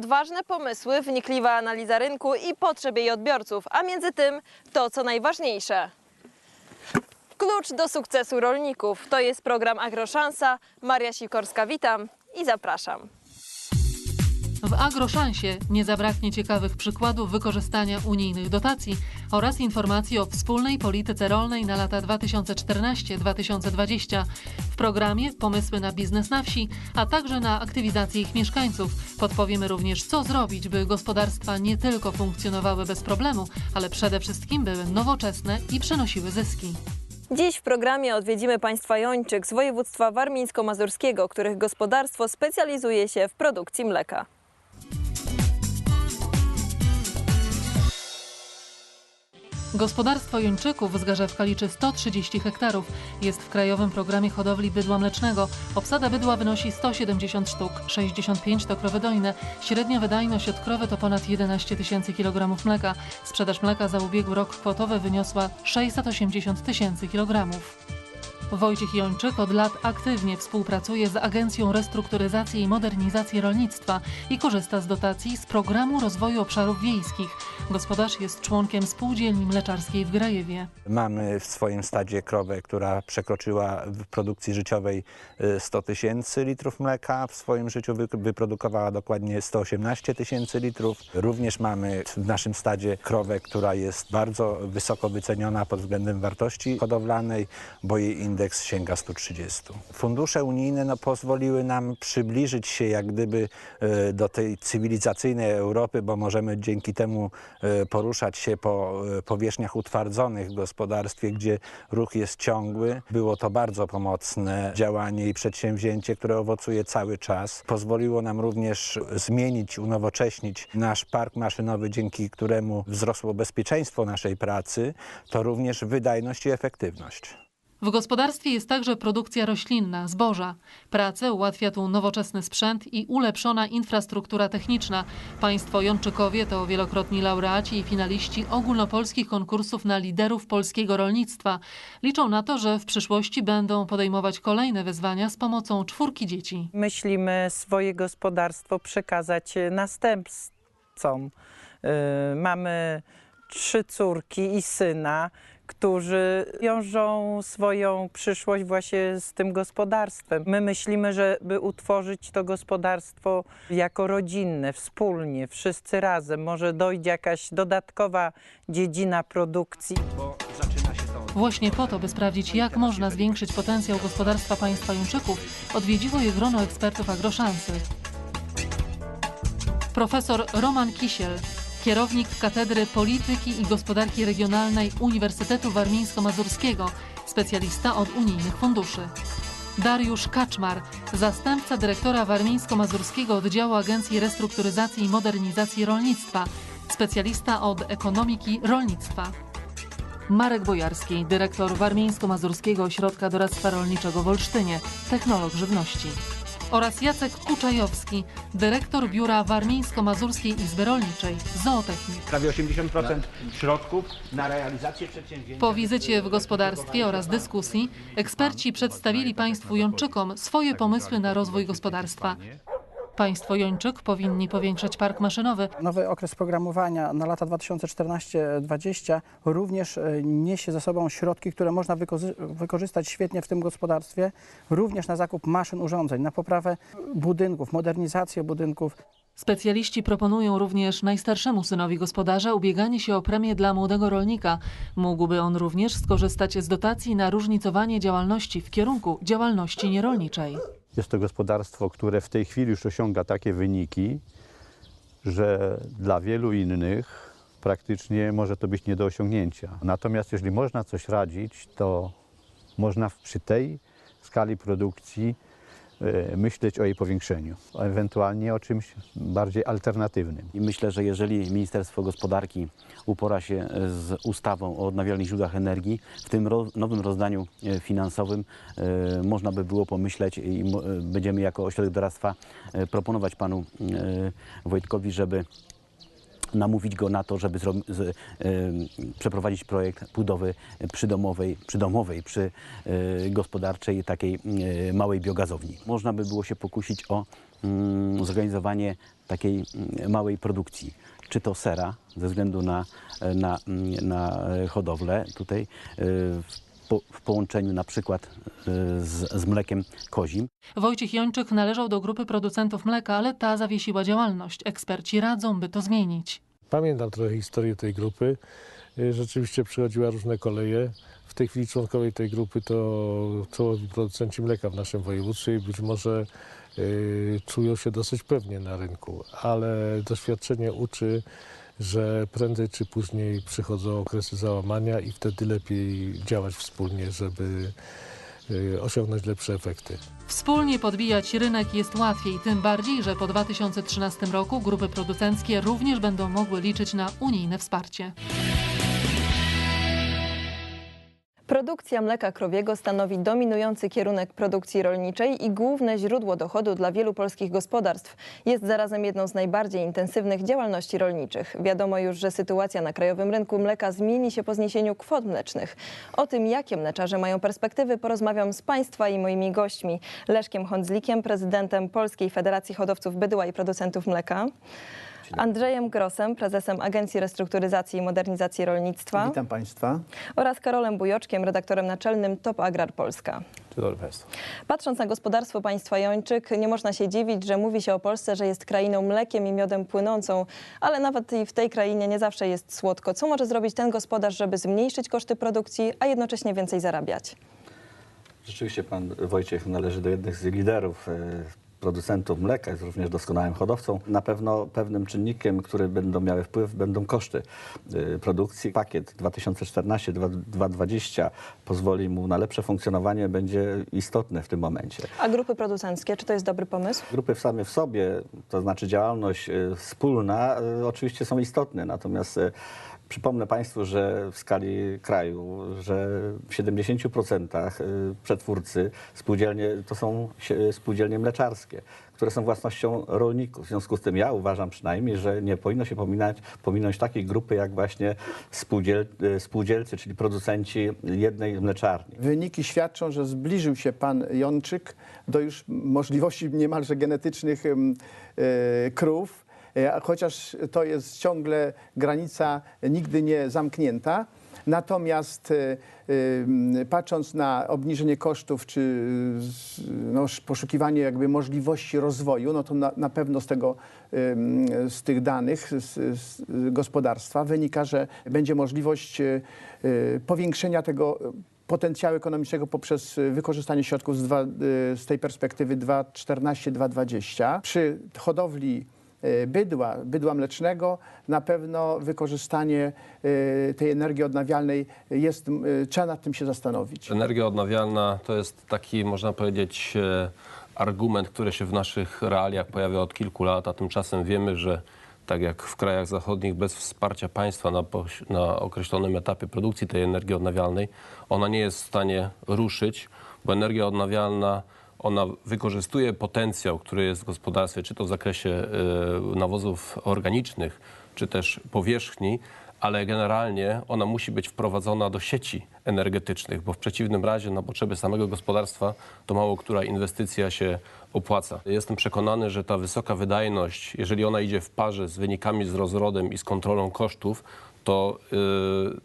odważne pomysły, wnikliwa analiza rynku i potrzeb jej odbiorców, a między tym to, co najważniejsze. Klucz do sukcesu rolników to jest program Agroszansa. Maria Sikorska, witam i zapraszam. W Agroszansie nie zabraknie ciekawych przykładów wykorzystania unijnych dotacji oraz informacji o wspólnej polityce rolnej na lata 2014-2020. W programie pomysły na biznes na wsi, a także na aktywizację ich mieszkańców. Podpowiemy również, co zrobić, by gospodarstwa nie tylko funkcjonowały bez problemu, ale przede wszystkim były nowoczesne i przynosiły zyski. Dziś w programie odwiedzimy państwa Jończyk z województwa warmińsko-mazurskiego, których gospodarstwo specjalizuje się w produkcji mleka. Gospodarstwo Jończyków z Garzewka liczy 130 hektarów. Jest w Krajowym Programie Hodowli Bydła Mlecznego. Obsada bydła wynosi 170 sztuk, 65 to krowy dojne. Średnia wydajność od krowy to ponad 11 tysięcy kilogramów mleka. Sprzedaż mleka za ubiegły rok kwotowy wyniosła 680 tysięcy kilogramów. Wojciech Jończyk od lat aktywnie współpracuje z Agencją Restrukturyzacji i Modernizacji Rolnictwa i korzysta z dotacji z Programu Rozwoju Obszarów Wiejskich. Gospodarz jest członkiem Spółdzielni Mleczarskiej w Grajewie. Mamy w swoim stadzie krowę, która przekroczyła w produkcji życiowej y, 100 tysięcy litrów mleka. W swoim życiu wy- wyprodukowała dokładnie 118 tysięcy litrów. Również mamy w naszym stadzie krowę, która jest bardzo wysoko wyceniona pod względem wartości hodowlanej, bo jej indeks sięga 130. Fundusze unijne no, pozwoliły nam przybliżyć się jak gdyby y, do tej cywilizacyjnej Europy, bo możemy dzięki temu y, poruszać się po y, powierzchniach utwardzonych w gospodarstwie, gdzie ruch jest ciągły. Było to bardzo pomocne działanie i przedsięwzięcie, które owocuje cały czas. Pozwoliło nam również zmienić, unowocześnić nasz park maszynowy, dzięki któremu wzrosło bezpieczeństwo naszej pracy, to również wydajność i efektywność. W gospodarstwie jest także produkcja roślinna, zboża. Pracę ułatwia tu nowoczesny sprzęt i ulepszona infrastruktura techniczna. Państwo Jączykowie to wielokrotni laureaci i finaliści ogólnopolskich konkursów na liderów polskiego rolnictwa. Liczą na to, że w przyszłości będą podejmować kolejne wyzwania z pomocą czwórki dzieci. myślimy swoje gospodarstwo przekazać następcom. Y, Mamy trzy córki i syna, którzy wiążą swoją przyszłość właśnie z tym gospodarstwem. My myślimy, żeby utworzyć to gospodarstwo jako rodzinne, wspólnie, wszyscy razem. Może dojdzie jakaś dodatkowa dziedzina produkcji. Właśnie po to, by sprawdzić, jak można zwiększyć potencjał gospodarstwa państwa Jączyków, odwiedziło je grono ekspertów agroszansy. Profesor Roman Kisiel, kierownik Katedry Polityki i Gospodarki Regionalnej Uniwersytetu Warmińsko-Mazurskiego, specjalista od unijnych funduszy. Dariusz Kaczmar, zastępca dyrektora Warmińsko-Mazurskiego Oddziału Agencji Restrukturyzacji i Modernizacji Rolnictwa, specjalista od ekonomiki rolnictwa. Marek Bojarski, dyrektor Warmińsko-Mazurskiego Ośrodka Doradztwa Rolniczego w Olsztynie, technolog żywności. Oraz Jacek Kuczajowski, dyrektor Biura Warmińsko-Mazurskiej Izby Rolniczej, zootechnik. prawie 80% środków na realizację przedsięwzięcia. Po wizycie w gospodarstwie oraz dyskusji eksperci przedstawili Państwu Jończykom swoje pomysły na rozwój gospodarstwa. Państwo Jończyk powinni powiększać park maszynowy, Nowy okres programowania na lata 2014-2020 również e, niesie ze sobą środki, które można wykorzy- wykorzystać świetnie w tym gospodarstwie, również na zakup maszyn, urządzeń, na poprawę budynków, modernizację budynków. Specjaliści proponują również najstarszemu synowi gospodarza ubieganie się o premię dla młodego rolnika. Mógłby on również skorzystać z dotacji na różnicowanie działalności w kierunku działalności nierolniczej. Jest to gospodarstwo, które w tej chwili już osiąga takie wyniki, że dla wielu innych praktycznie może to być nie do osiągnięcia. Natomiast jeżeli można coś radzić, to można przy tej skali produkcji myśleć o jej powiększeniu, ewentualnie o czymś bardziej alternatywnym. I myślę, że jeżeli Ministerstwo Gospodarki upora się z ustawą o odnawialnych źródłach energii, w tym nowym rozdaniu e, finansowym można by było pomyśleć i będziemy jako ośrodek doradztwa proponować panu Wojtkowi, żeby namówić go na to, żeby z, e, przeprowadzić projekt budowy przydomowej, przydomowej przy e, gospodarczej takiej e, małej biogazowni. Można by było się pokusić o mm, zorganizowanie takiej mm, małej produkcji. Czy to sera, ze względu na, na, mm, na e, hodowlę tutaj, e, po, w połączeniu na przykład e, z, z mlekiem kozim. Wojciech Jończyk należał do grupy producentów mleka, ale ta zawiesiła działalność. Eksperci radzą, by to zmienić. Pamiętam trochę historię tej grupy. Y, Rzeczywiście przychodziła różne koleje. W tej chwili członkowie tej grupy to czołowi producenci mleka w naszym województwie i być może y, czują się dosyć pewnie na rynku, ale doświadczenie uczy, że prędzej czy później przychodzą okresy załamania i wtedy lepiej działać wspólnie, żeby y, osiągnąć lepsze efekty. Wspólnie podbijać rynek jest łatwiej, tym bardziej, że po 2013 roku grupy producenckie również będą mogły liczyć na unijne wsparcie. Produkcja mleka krowiego stanowi dominujący kierunek produkcji rolniczej i główne źródło dochodu dla wielu polskich gospodarstw. Jest zarazem jedną z najbardziej intensywnych działalności rolniczych. Wiadomo już, że sytuacja na krajowym rynku mleka zmieni się po zniesieniu kwot mlecznych. O tym, jakie mleczarze mają perspektywy, porozmawiam z Państwa i moimi gośćmi. Leszkiem Hondzlikiem, prezydentem Polskiej Federacji Hodowców Bydła i Producentów Mleka. Andrzejem Grosem, prezesem Agencji Restrukturyzacji i Modernizacji Rolnictwa Witam Państwa. oraz Karolem Bujoczkiem, redaktorem naczelnym Top Agrar Polska. Dzień dobry Państwu. Patrząc na gospodarstwo państwa Jończyk, nie można się dziwić, że mówi się o Polsce, że jest krainą mlekiem i miodem płynącą, ale nawet i w tej krainie nie zawsze jest słodko. Co może zrobić ten gospodarz, żeby zmniejszyć koszty produkcji, a jednocześnie więcej zarabiać? Rzeczywiście pan Wojciech należy do jednych z liderów e, producentów mleka, jest również doskonałym hodowcą. Na pewno pewnym czynnikiem, który będą miały wpływ, będą koszty e, produkcji. Pakiet 2014-2020 pozwoli mu na lepsze funkcjonowanie, będzie istotny w tym momencie. A grupy producenckie, czy to jest dobry pomysł? Grupy same w sobie, to znaczy działalność e, wspólna, e, oczywiście są istotne, natomiast przypomnę Państwu, że w skali kraju, że w 70% e, przetwórcy spółdzielnie to są spółdzielnie mleczarskie, które są własnością rolników. W związku z tym ja uważam przynajmniej, że nie powinno się pominać, pominąć takiej grupy jak właśnie spółdziel, e, spółdzielcy, czyli producenci jednej mleczarni. Wyniki świadczą, że zbliżył się pan Jączyk do już możliwości niemalże genetycznych e, krów, chociaż to jest ciągle granica nigdy nie zamknięta. Natomiast e, em, patrząc na obniżenie kosztów czy no, sz- poszukiwanie jakby możliwości rozwoju, no to na, na pewno z tego z tych danych z, z gospodarstwa wynika, że będzie możliwość e, e, powiększenia tego potencjału ekonomicznego poprzez e, wykorzystanie środków z, dwa, e, z tej perspektywy 2,14-2,20. Przy hodowli e, bydła, bydła mlecznego na pewno wykorzystanie e, tej energii odnawialnej jest, e, trzeba nad tym się zastanowić. Energia odnawialna to jest taki, można powiedzieć, e, argument, który się w naszych realiach pojawia od kilku lat, a tymczasem wiemy, że tak jak w krajach zachodnich, bez wsparcia państwa na, na określonym etapie produkcji tej energii odnawialnej, ona nie jest w stanie ruszyć, bo energia odnawialna ona wykorzystuje potencjał, który jest w gospodarstwie, czy to w zakresie e, nawozów organicznych, czy też powierzchni, ale generalnie ona musi być wprowadzona do sieci energetycznych, bo w przeciwnym razie na potrzeby samego gospodarstwa to mało która inwestycja się opłaca. Jestem przekonany, że ta wysoka wydajność, jeżeli ona idzie w parze z wynikami z rozrodem i z kontrolą kosztów, to yy,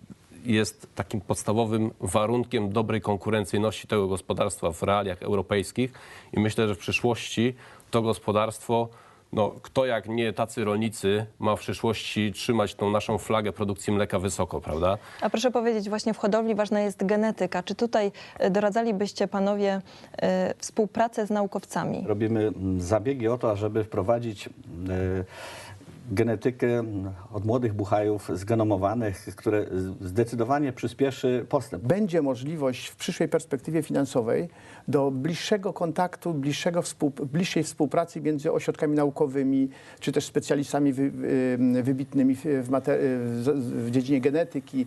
jest takim podstawowym warunkiem dobrej konkurencyjności tego gospodarstwa w realiach europejskich i myślę, że w przyszłości to gospodarstwo no, kto jak nie tacy rolnicy ma w przyszłości trzymać tą naszą flagę produkcji mleka wysoko, prawda? A proszę powiedzieć, właśnie w hodowli ważna jest genetyka. Czy tutaj e, doradzalibyście panowie e, współpracę z naukowcami? Robimy mm, zabiegi o to, ażeby wprowadzić e, genetykę od młodych buchajów zgenomowanych, które zdecydowanie przyspieszy postęp. Będzie możliwość w przyszłej perspektywie finansowej do bliższego kontaktu, bliższego współ, bliższej współpracy między ośrodkami naukowymi, czy też specjalistami wy, wy, wybitnymi w, w, dziedzinie genetyki, yy,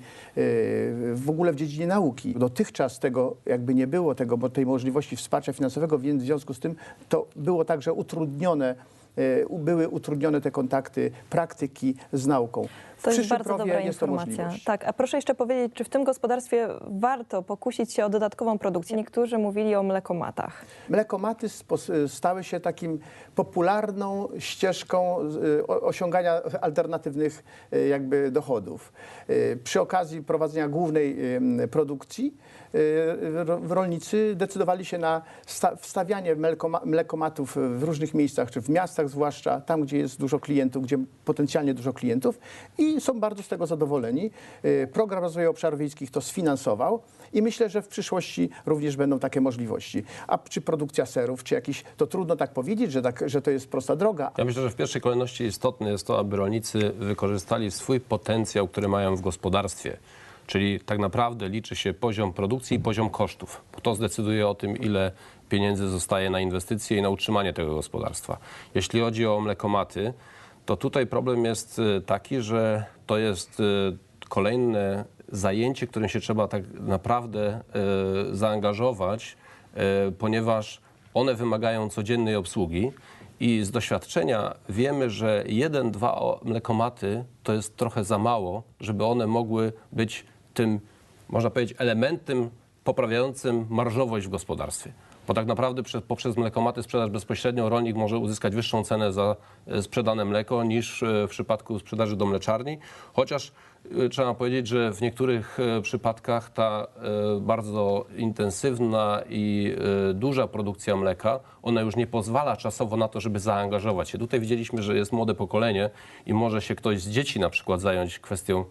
w ogóle w dziedzinie nauki. Dotychczas tego jakby nie było, tego, bo tej możliwości wsparcia finansowego, więc w związku z tym to było także utrudnione e, były utrudnione te kontakty, praktyki z nauką. To jest bardzo dobra informacja. Tak, a proszę jeszcze powiedzieć, czy w tym gospodarstwie warto pokusić się o dodatkową produkcję? Niektórzy mówili o mlekomatach. Mlekomaty stały się takim popularną ścieżką o- osiągania alternatywnych y, jakby dochodów. Y, Przy okazji prowadzenia głównej produkcji ro- rolnicy decydowali się na sta- wstawianie mlekoma- mlekomatów w różnych miejscach, czy w miastach zwłaszcza, tam gdzie jest dużo klientów, gdzie potencjalnie dużo klientów i są bardzo z tego zadowoleni. Y, Program Rozwoju Obszarów Wiejskich to sfinansował i myślę, że w przyszłości również będą takie możliwości. A czy produkcja serów, czy jakiś, to trudno tak powiedzieć, że, tak, że to jest prosta droga. Ja myślę, że w pierwszej kolejności istotne jest to, aby rolnicy wykorzystali swój potencjał, który mają w gospodarstwie. Czyli tak naprawdę liczy się poziom produkcji i poziom kosztów. To zdecyduje o tym, ile pieniędzy zostaje na inwestycje i na utrzymanie tego gospodarstwa. Jeśli chodzi o mlekomaty, to tutaj problem jest y, taki, że to jest y, kolejne zajęcie, którym się trzeba tak naprawdę y, zaangażować, ponieważ one wymagają codziennej obsługi. I z doświadczenia wiemy, że jeden, dwa mlekomaty to jest trochę za mało, żeby one mogły być tym, można powiedzieć, elementem poprawiającym marżowość w gospodarstwie. Bo tak naprawdę prze- poprzez mlekomaty sprzedaż bezpośrednią rolnik może uzyskać wyższą cenę za e, sprzedane mleko niż e, w przypadku sprzedaży do mleczarni. Chociaż e, trzeba powiedzieć, że w niektórych przypadkach ta bardzo intensywna i duża produkcja mleka, ona już nie pozwala czasowo na to, żeby zaangażować się. Tutaj widzieliśmy, że jest młode pokolenie i może się ktoś z dzieci na przykład zająć kwestią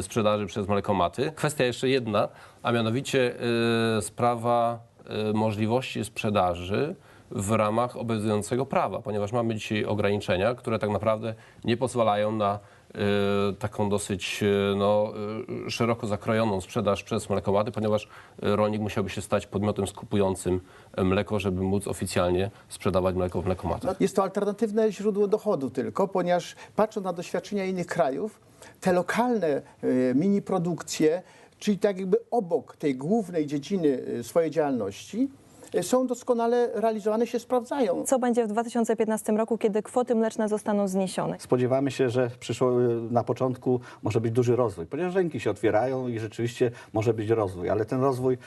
sprzedaży przez mlekomaty. Kwestia jeszcze jedna, a mianowicie sprawa możliwości sprzedaży w ramach obowiązującego prawa, ponieważ mamy dzisiaj ograniczenia, które tak naprawdę nie pozwalają na e, taką dosyć e, no, szeroko zakrojoną sprzedaż przez mlekomaty, ponieważ rolnik musiałby się stać podmiotem skupującym mleko, żeby móc oficjalnie sprzedawać mleko w mlekomatach. No, jest to alternatywne źródło dochodu tylko, ponieważ patrząc na doświadczenia innych krajów, te lokalne y, mini produkcje, czyli tak jakby obok tej głównej dziedziny y, swojej działalności, są doskonale realizowane, się sprawdzają. Co będzie w 2015 roku, kiedy kwoty mleczne zostaną zniesione? Spodziewamy się, że przyszło, na początku może być duży rozwój, ponieważ rynki się otwierają i rzeczywiście może być rozwój, ale ten rozwój,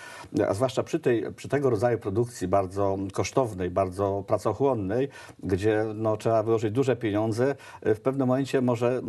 a zwłaszcza przy, tej, przy tego rodzaju produkcji bardzo kosztownej, bardzo pracochłonnej, gdzie no, trzeba wyłożyć duże pieniądze, w pewnym momencie może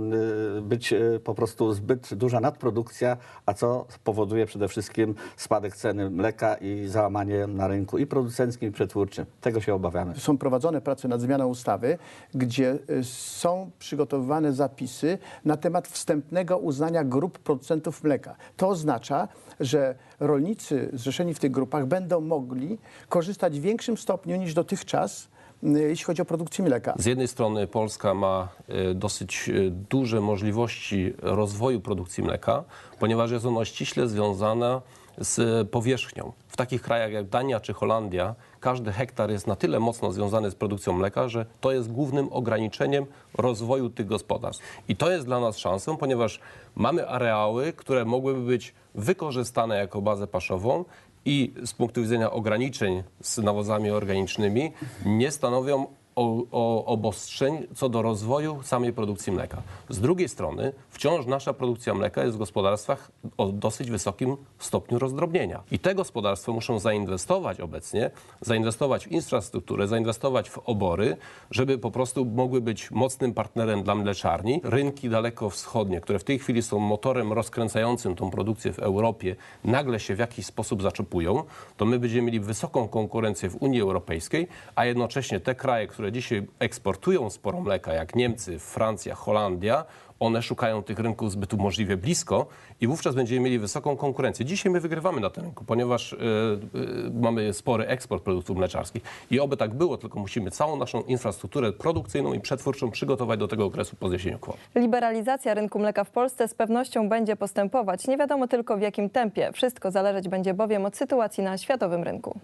być po prostu zbyt duża nadprodukcja, a co powoduje przede wszystkim spadek ceny mleka i załamanie na rynku i producenckim, i przetwórczym. Tego się obawiamy. Są prowadzone prace nad zmianą ustawy, gdzie y, są przygotowywane zapisy na temat wstępnego uznania grup producentów mleka. To oznacza, że rolnicy zrzeszeni w tych grupach będą mogli korzystać w większym stopniu niż dotychczas, y, jeśli chodzi o produkcję mleka. Z jednej strony Polska ma e, dosyć duże możliwości rozwoju produkcji mleka, ponieważ jest ona ściśle związana z powierzchnią. W takich krajach jak Dania czy Holandia każdy hektar jest na tyle mocno związany z produkcją mleka, że to jest głównym ograniczeniem rozwoju tych gospodarstw. I to jest dla nas szansą, ponieważ mamy areały, które mogłyby być wykorzystane jako bazę paszową i z punktu widzenia ograniczeń z nawozami organicznymi nie stanowią o, o, obostrzeń co do rozwoju samej produkcji mleka. Z drugiej strony wciąż nasza produkcja mleka jest w gospodarstwach o dosyć wysokim stopniu rozdrobnienia. I te gospodarstwa muszą zainwestować obecnie, zainwestować w infrastrukturę, zainwestować w obory, żeby po prostu mogły być mocnym partnerem dla mleczarni. Rynki dalekowschodnie, które w tej chwili są motorem rozkręcającym tą produkcję w Europie, nagle się w jakiś sposób zaczepują, to my będziemy mieli wysoką konkurencję w Unii Europejskiej, a jednocześnie te kraje, które dzisiaj eksportują sporo mleka, jak Niemcy, Francja, Holandia, one szukają tych rynków zbytu możliwie blisko i wówczas będziemy mieli wysoką konkurencję. Dzisiaj my wygrywamy na tym rynku, ponieważ y, y, mamy spory eksport produktów mleczarskich i oby tak było, tylko musimy całą naszą infrastrukturę produkcyjną i przetwórczą przygotować do tego okresu po zniesieniu kwot. Liberalizacja rynku mleka w Polsce z pewnością będzie postępować. Nie wiadomo tylko w jakim tempie. Wszystko zależeć będzie bowiem od sytuacji na światowym rynku.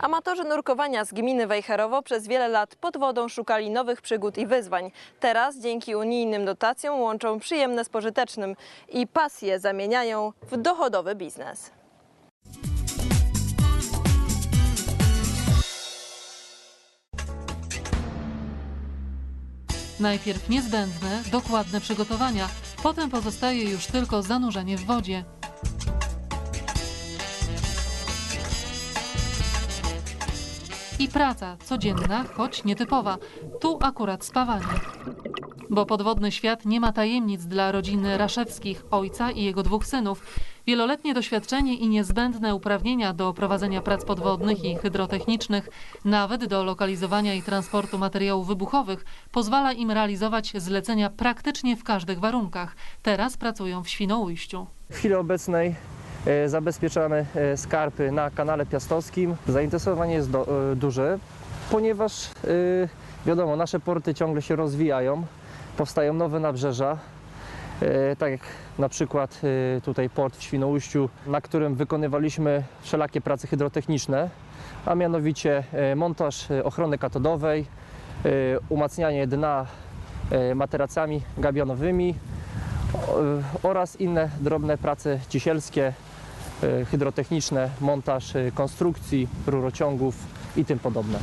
Amatorzy nurkowania z gminy Wejherowo przez wiele lat pod wodą szukali nowych przygód i wyzwań. Teraz dzięki unijnym dotacjom łączą przyjemne z pożytecznym i pasje zamieniają w dochodowy biznes. Najpierw niezbędne, dokładne przygotowania, potem pozostaje już tylko zanurzenie w wodzie. I praca codzienna, choć nietypowa. Tu akurat spawanie. Bo podwodny świat nie ma tajemnic dla rodziny Raszewskich, ojca i jego dwóch synów. Wieloletnie doświadczenie i niezbędne uprawnienia do prowadzenia prac podwodnych i hydrotechnicznych, nawet do lokalizowania i transportu materiałów wybuchowych, pozwala im realizować zlecenia praktycznie w każdych warunkach. Teraz pracują w Świnoujściu. W chwili obecnej zabezpieczamy e, skarpy na kanale piastowskim. Zainteresowanie jest do, e, duże, ponieważ e, wiadomo, nasze porty ciągle się rozwijają, powstają nowe nabrzeża. E, tak jak na przykład e, tutaj port w Świnoujściu, na którym wykonywaliśmy wszelakie prace hydrotechniczne, a mianowicie e, montaż e, ochrony katodowej, e, umacnianie dna e, materacami gabionowymi, oraz inne drobne prace cisielskie, e, hydrotechniczne, montaż e, konstrukcji, rurociągów i tym podobne.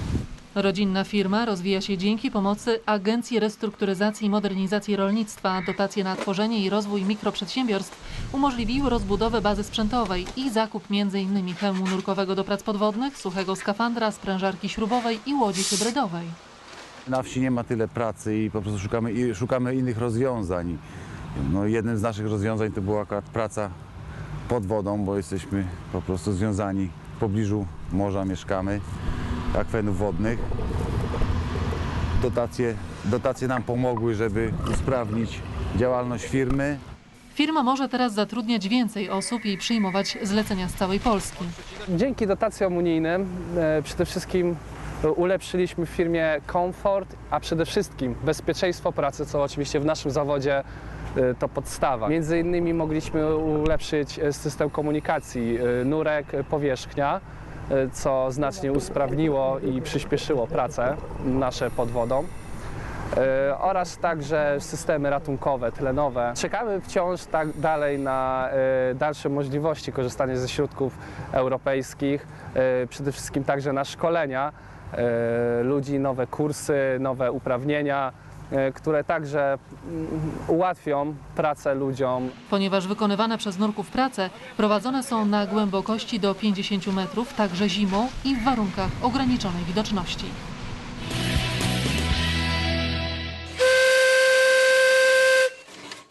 Rodzinna firma rozwija się dzięki pomocy Agencji Restrukturyzacji i Modernizacji Rolnictwa. Dotacje na tworzenie i rozwój mikroprzedsiębiorstw umożliwiły rozbudowę bazy sprzętowej i zakup m.in. hełmu nurkowego do prac podwodnych, suchego skafandra, sprężarki śrubowej i łodzi hybrydowej. Na wsi nie ma tyle pracy i po prostu szukamy, szukamy innych rozwiązań. No, jednym z naszych rozwiązań to była akurat praca pod wodą, bo jesteśmy po prostu związani w pobliżu morza, mieszkamy, akwenów wodnych. Dotacje, dotacje nam pomogły, żeby usprawnić działalność firmy. Firma może teraz zatrudniać więcej osób i przyjmować zlecenia z całej Polski. Dzięki dotacjom unijnym e, przede wszystkim ulepszyliśmy w firmie komfort, a przede wszystkim bezpieczeństwo pracy, co oczywiście w naszym zawodzie to podstawa. Między innymi mogliśmy ulepszyć e, system komunikacji, e, nurek, e, powierzchnia, e, co znacznie usprawniło i przyspieszyło pracę nasze pod wodą. E, oraz także systemy ratunkowe, tlenowe. Czekamy wciąż tak dalej na e, dalsze możliwości korzystania ze środków europejskich, e, przede wszystkim także na szkolenia e, ludzi, nowe kursy, nowe uprawnienia, e, które także mm, ułatwią pracę ludziom. Ponieważ wykonywane przez nurków prace prowadzone są na głębokości do 50 metrów, także zimą i w warunkach ograniczonej widoczności.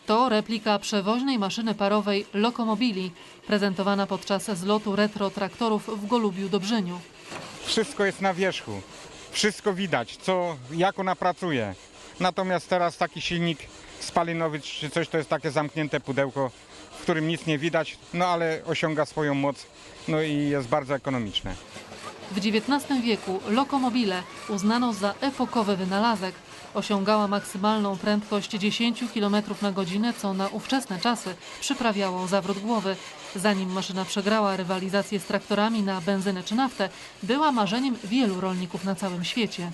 To replika przewoźnej maszyny parowej Lokomobili, prezentowana podczas zlotu retro traktorów w Golubiu Dobrzyniu. Wszystko jest na wierzchu. Wszystko widać, co, jak ona pracuje. Natomiast teraz taki silnik spalinowy czy coś to jest takie zamknięte pudełko, w którym nic nie widać, no ale osiąga swoją moc, no i jest bardzo ekonomiczne. W XIX wieku lokomobile uznano za epokowy wynalazek. Osiągała maksymalną prędkość 10 km na godzinę, co na ówczesne czasy przyprawiało zawrót głowy. Zanim maszyna przegrała rywalizację z traktorami na benzynę czy naftę, była marzeniem wielu rolników na całym świecie.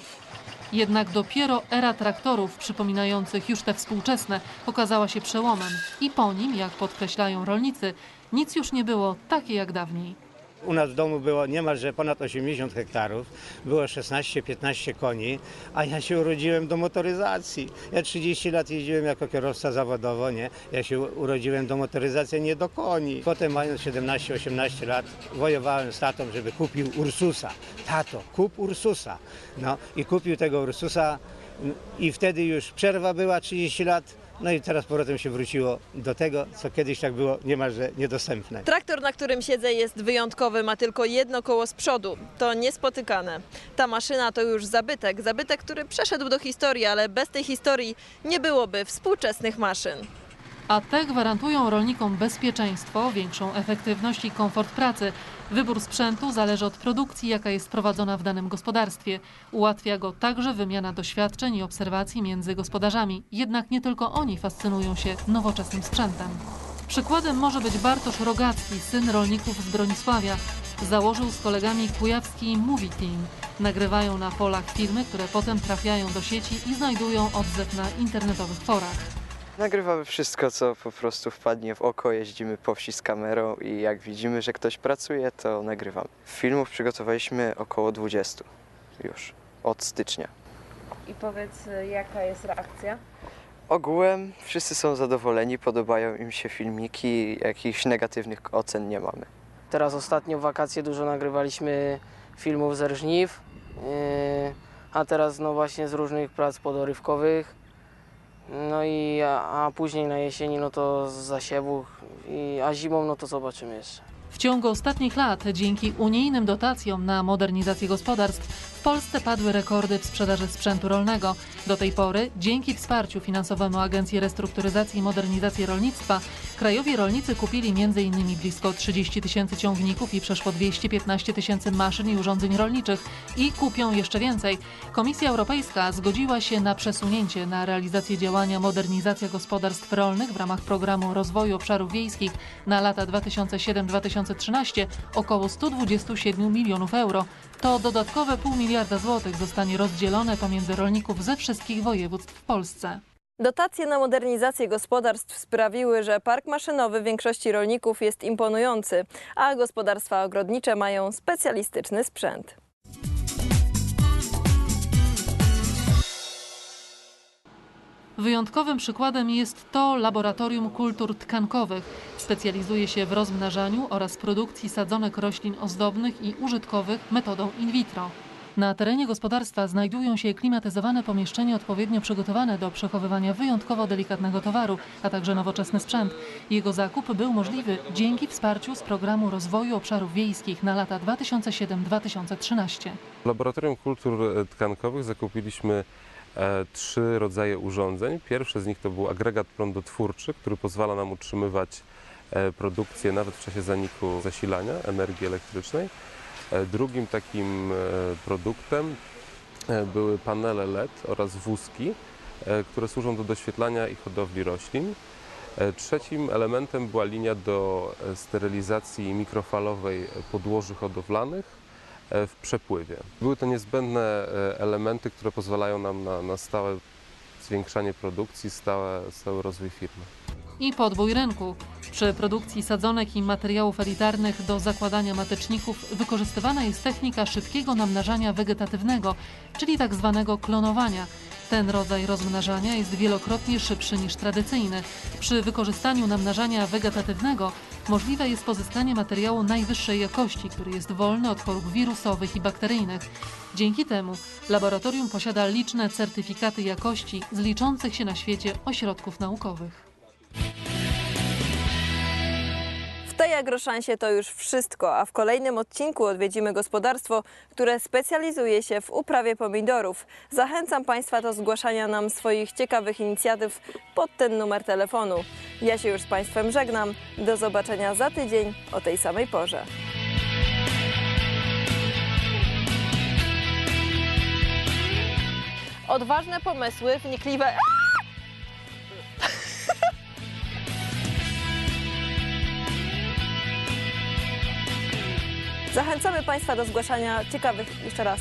Jednak dopiero era traktorów, przypominających już te współczesne, okazała się przełomem. I po nim, jak podkreślają rolnicy, nic już nie było takie jak dawniej. U nas w domu było niemalże ponad 80 hektarów, było 16-15 koni, a ja się urodziłem do motoryzacji. Ja 30 lat jeździłem jako kierowca zawodowo, nie? Ja się urodziłem do motoryzacji, nie do koni. Potem mając 17-18 lat wojowałem z tatą, żeby kupił Ursusa. Tato, kup Ursusa. No i kupił tego Ursusa i wtedy już przerwa była 30 lat. No i teraz powrotem się wróciło do tego, co kiedyś tak było niemalże niedostępne. Traktor, na którym siedzę, jest wyjątkowy, ma tylko jedno koło z przodu. To niespotykane. Ta maszyna to już zabytek, zabytek, który przeszedł do historii, ale bez tej historii nie byłoby współczesnych maszyn. A te gwarantują rolnikom bezpieczeństwo, większą efektywność i komfort pracy. Wybór sprzętu zależy od produkcji, jaka jest prowadzona w danym gospodarstwie. Ułatwia go także wymiana doświadczeń i obserwacji między gospodarzami. Jednak nie tylko oni fascynują się nowoczesnym sprzętem. Przykładem może być Bartosz Rogacki, syn rolników z Bronisławia. Założył z kolegami kujawski Movie Team. Nagrywają na polach filmy, które potem trafiają do sieci i znajdują odzew na internetowych forach. Nagrywamy wszystko, co po prostu wpadnie w oko, jeździmy po wsi z kamerą i jak widzimy, że ktoś pracuje, to nagrywamy. Filmów przygotowaliśmy około 20 już od stycznia. i powiedz, jaka jest reakcja? Ogółem wszyscy są zadowoleni, podobają im się filmiki, jakichś negatywnych ocen nie mamy. Teraz ostatnio w wakacje dużo nagrywaliśmy filmów ze żniw, yy, a teraz no właśnie z różnych prac podorywkowych. No i a, a później na jesieni no to z zasiewów, i, a zimą no to zobaczymy jeszcze. W ciągu ostatnich lat, dzięki unijnym dotacjom na modernizację gospodarstw, w Polsce padły rekordy w sprzedaży sprzętu rolnego. Do tej pory, dzięki wsparciu finansowemu Agencji Restrukturyzacji i Modernizacji Rolnictwa, krajowi rolnicy kupili m.in. blisko 30 tysięcy ciągników i przeszło 215 tysięcy maszyn i urządzeń rolniczych i kupią jeszcze więcej. Komisja Europejska zgodziła się na przesunięcie na realizację działania Modernizacja Gospodarstw Rolnych w ramach Programu Rozwoju Obszarów Wiejskich na lata 2007-2013 około 127 milionów euro. To dodatkowe pół miliarda złotych zostanie rozdzielone pomiędzy rolników ze wszystkich województw w Polsce. Dotacje na modernizację gospodarstw sprawiły, że park maszynowy większości rolników jest imponujący, a gospodarstwa ogrodnicze mają specjalistyczny sprzęt. Wyjątkowym przykładem jest to Laboratorium Kultur Tkankowych. Specjalizuje się w rozmnażaniu oraz produkcji sadzonek roślin ozdobnych i użytkowych metodą in vitro. Na terenie gospodarstwa znajdują się klimatyzowane pomieszczenia odpowiednio przygotowane do przechowywania wyjątkowo delikatnego towaru, a także nowoczesny sprzęt. Jego zakup był możliwy dzięki wsparciu z Programu Rozwoju Obszarów Wiejskich na lata 2007-2013. W Laboratorium Kultur Tkankowych zakupiliśmy trzy rodzaje urządzeń. Pierwszy z nich to był agregat prądotwórczy, który pozwala nam utrzymywać e, produkcję nawet w czasie zaniku zasilania energii elektrycznej. E, Drugim takim e, produktem e, były panele LED oraz wózki, e, które służą do doświetlania i hodowli roślin. E, Trzecim elementem była linia do e, sterylizacji mikrofalowej podłoży hodowlanych e, w przepływie. Były to niezbędne e, elementy, które pozwalają nam na, na stałe zwiększanie produkcji, stałe, stały rozwój firmy. i podbój rynku. Przy produkcji sadzonek i materiałów elitarnych do zakładania mateczników wykorzystywana jest technika szybkiego namnażania wegetatywnego, czyli tak zwanego klonowania. Ten rodzaj rozmnażania jest wielokrotnie szybszy niż tradycyjny. Przy wykorzystaniu namnażania wegetatywnego możliwe jest pozyskanie materiału najwyższej jakości, który jest wolny od chorób wirusowych i bakteryjnych. Dzięki temu laboratorium posiada liczne certyfikaty jakości z liczących się na świecie ośrodków naukowych. Tej agroszansie to już wszystko, a w kolejnym odcinku odwiedzimy gospodarstwo, które specjalizuje się w uprawie pomidorów. Zachęcam Państwa do zgłaszania nam swoich ciekawych inicjatyw pod ten numer telefonu. Ja się już z Państwem żegnam. Do zobaczenia za tydzień o tej samej porze. Odważne pomysły, wnikliwe... Zachęcamy Państwa do zgłaszania ciekawych, jeszcze raz,